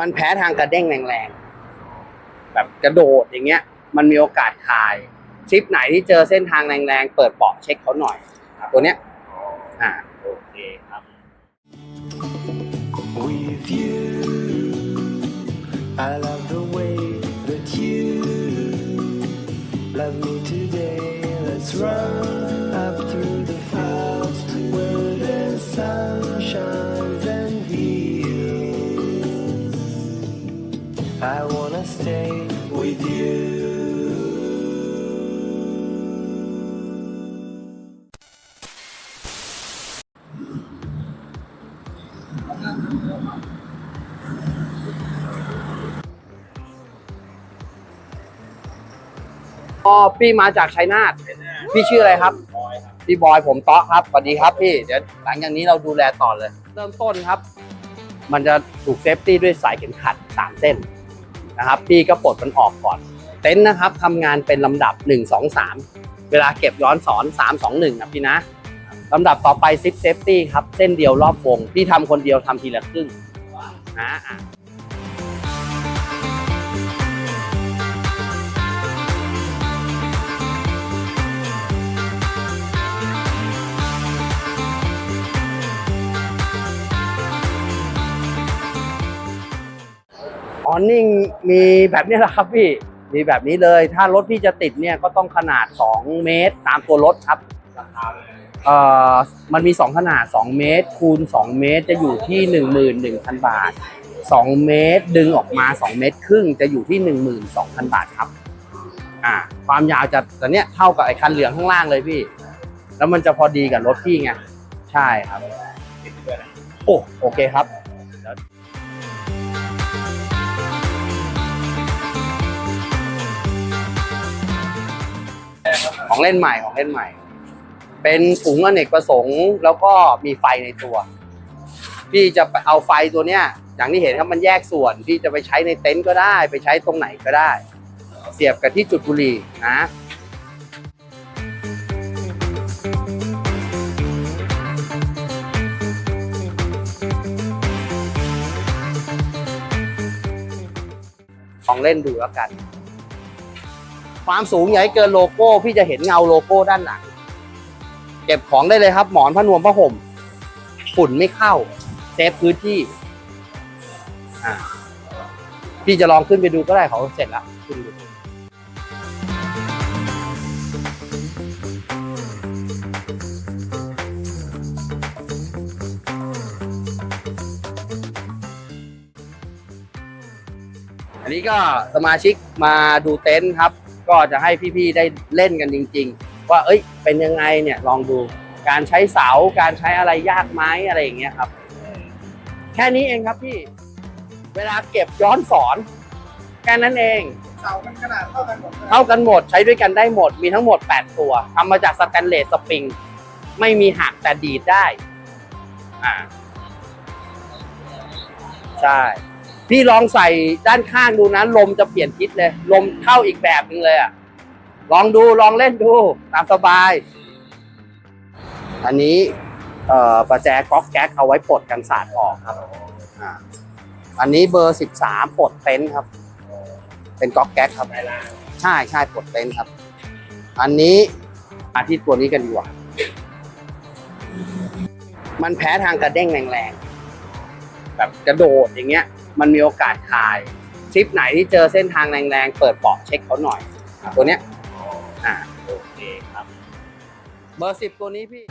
มันแพ้ทางกระเด้งแรงๆแบบกระโดดอย่างเงี้ย มันมีโอกาสคายทริปไหนที่เจอเส้นทางแรงๆ เปิดเบาะเช็คเขาหน่อย ตัวเนี้ยอ่าโอเคครับ with you. I love the way that you love me today. Let's run อ๋อพี่มาจากชัยนาทพี่ชื่ออะไรครับ พี่บอยผมเตาะครับสวัสดีครับพี่เดี๋ยวหลังจากนี้เราดูแลต่อเลย เริ่มต้นครับ มันจะถูกเซฟตี้ด้วยสายเข็มขัดสามเส้นนะครับ พี่ก็ปลดมันออกก่อน เต็นท์นะครับทำงานเป็นลำดับ 1 2 3 เวลาเก็บย้อนสอน 3 2 1นะพี่นะ ลำดับต่อไปซิปเซฟตี้ครับ เส้นเดียวรอบวงพี่ทำคนเดียวทำทีละครึ่งนะอะออนนิ่งมีแบบนี้แหละครับพี่มีแบบนี้เลย ถ้ารถพี่จะติดเนี่ยก็ต้องขนาด 2 เมตร ตามตัวรถครับเอ่อมันมี 2 ขนาด 2 เมตร คูณ 2 เมตรจะอยู่ที่ 11,000 บาท 2 เมตรดึงออกมา 2 เมตรครึ่งจะอยู่ที่ 12,000 บาทครับอ่าความยาวจะตัวเนี้ยเท่ากับไอ้คันเหลืองข้างล่างเลยพี่ แล้วมันจะพอดีกับรถพี่ไงใช่ครับโอ้โอเคครับของเล่นใหม่ของเล่นใหม่ เป็นถุงอเนกประสงค์แล้วก็มีไฟในตัว พี่จะเอาไฟตัวเนี้ย อย่างที่เห็นครับมันแยกส่วนพี่จะไปใช้ในเต็นท์ก็ได้ ไปใช้ตรงไหนก็ได้ เสียบกับที่จุดบุหรี่นะของเล่นดูแล้วกัน ความสูงอย่าให้เกินโลโก้ พี่จะเห็นเงาโลโก้ด้านหลัง เก็บของได้เลยครับ หมอนผ้านวมผ้าห่มฝุ่นไม่เข้า เซฟพื้นที่อ่าพี่จะลองขึ้นไปดูก็ได้เขาเสร็จแล้วขึ้นดูอันนี้ก็สมาชิกมาดูเต็นท์ครับ ก็จะให้พี่ๆได้เล่นกันจริง ๆ ว่าเอ้ยเป็นยังไงเนี่ยลองดูการใช้เสาการใช้อะไรยากไหมอะไรอย่างเงี้ยครับ แค่นี้เองครับพี่เวลาเก็บย้อนสอนแค่นั้นเองเสามันขนาดเท่ากันหมดเลยเท่ากันหมดใช้ด้วยกันได้หมดมีทั้งหมด 8 ตัวทำมาจากสแตนเลสสปริง ไม่มีหักแต่ดีดได้อ่าใช่พี่ลองใส่ด้านข้างดูนะลมจะเปลี่ยนทิศเลย ลมเข้าอีกแบบหนึงเลยอะ ลองดูลองเล่นดู ตามสบาย อันนี้เอ่อประแจก๊อกแก๊กเอาไว้ปลดกันสาดออกครับอ่าอันนี้เบอร์สิบสามปลดเต็นท์ครับ เป็นก๊อกแก๊กครับใช่ใช่ปลดเต็นท์ครับ อันนี้มาที่ตัวนี้กันดีกว่า มันแพ้ทางกระเด้งแรงๆแบบกระโดดอย่างเงี้ย มันมีโอกาสคายทริปไหนที่เจอเส้นทางแรงๆเปิดเบาะเช็คเขาหน่อย ตัวเนี้ย อะโอเคครับ เบอร์สิบตัวนี้พี่